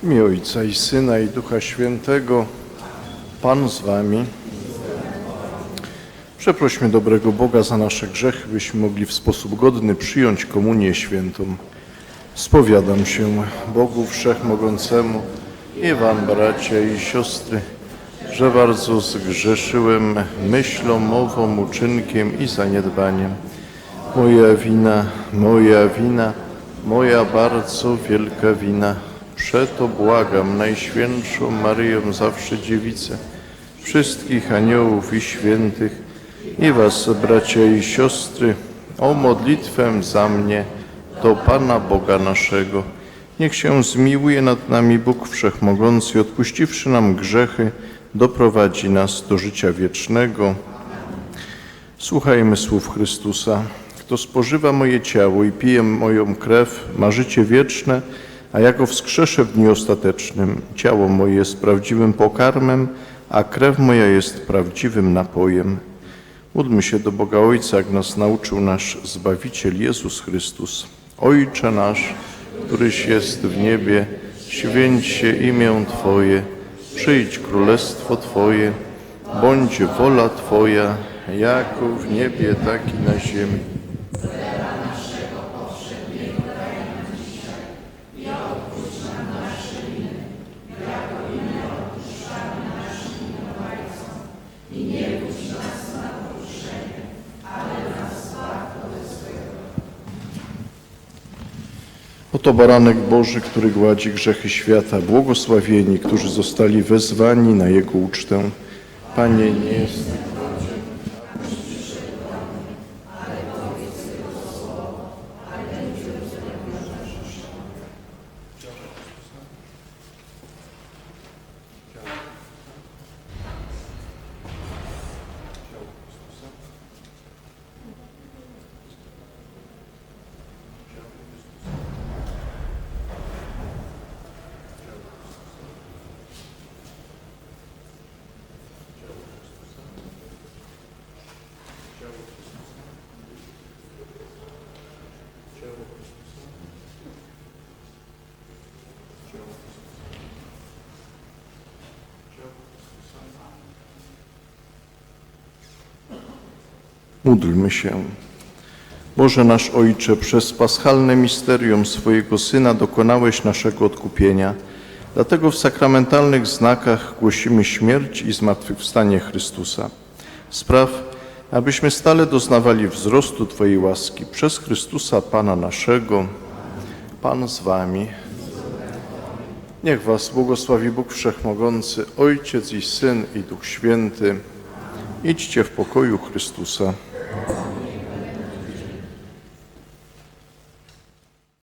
W imię Ojca i Syna i Ducha Świętego, Pan z Wami. Przeprośmy dobrego Boga za nasze grzechy, byśmy mogli w sposób godny przyjąć komunię świętą. Spowiadam się Bogu Wszechmogącemu i Wam, bracia i siostry, że bardzo zgrzeszyłem myślą, mową, uczynkiem i zaniedbaniem. Moja wina, moja wina, moja bardzo wielka wina. Przeto błagam Najświętszą Maryją, zawsze Dziewicę, wszystkich aniołów i świętych i was, bracia i siostry, o modlitwę za mnie do Pana Boga naszego. Niech się zmiłuje nad nami Bóg Wszechmogący, odpuściwszy nam grzechy, doprowadzi nas do życia wiecznego. Słuchajmy słów Chrystusa. Kto spożywa moje ciało i pije moją krew, ma życie wieczne, a jako wskrzeszę w dniu ostatecznym. Ciało moje jest prawdziwym pokarmem, a krew moja jest prawdziwym napojem. Módlmy się do Boga Ojca, jak nas nauczył nasz Zbawiciel Jezus Chrystus. Ojcze nasz, któryś jest w niebie, święć się imię Twoje, przyjdź królestwo Twoje, bądź wola Twoja, jako w niebie, tak i na ziemi. Oto baranek Boży, który gładzi grzechy świata. Błogosławieni, którzy zostali wezwani na Jego ucztę. Panie, nie jest Módlmy się. Boże nasz Ojcze, przez paschalne misterium swojego Syna dokonałeś naszego odkupienia. Dlatego w sakramentalnych znakach głosimy śmierć i zmartwychwstanie Chrystusa. Spraw, abyśmy stale doznawali wzrostu Twojej łaski przez Chrystusa Pana naszego. Pan z Wami. Niech Was błogosławi Bóg Wszechmogący, Ojciec i Syn i Duch Święty. Idźcie w pokoju Chrystusa.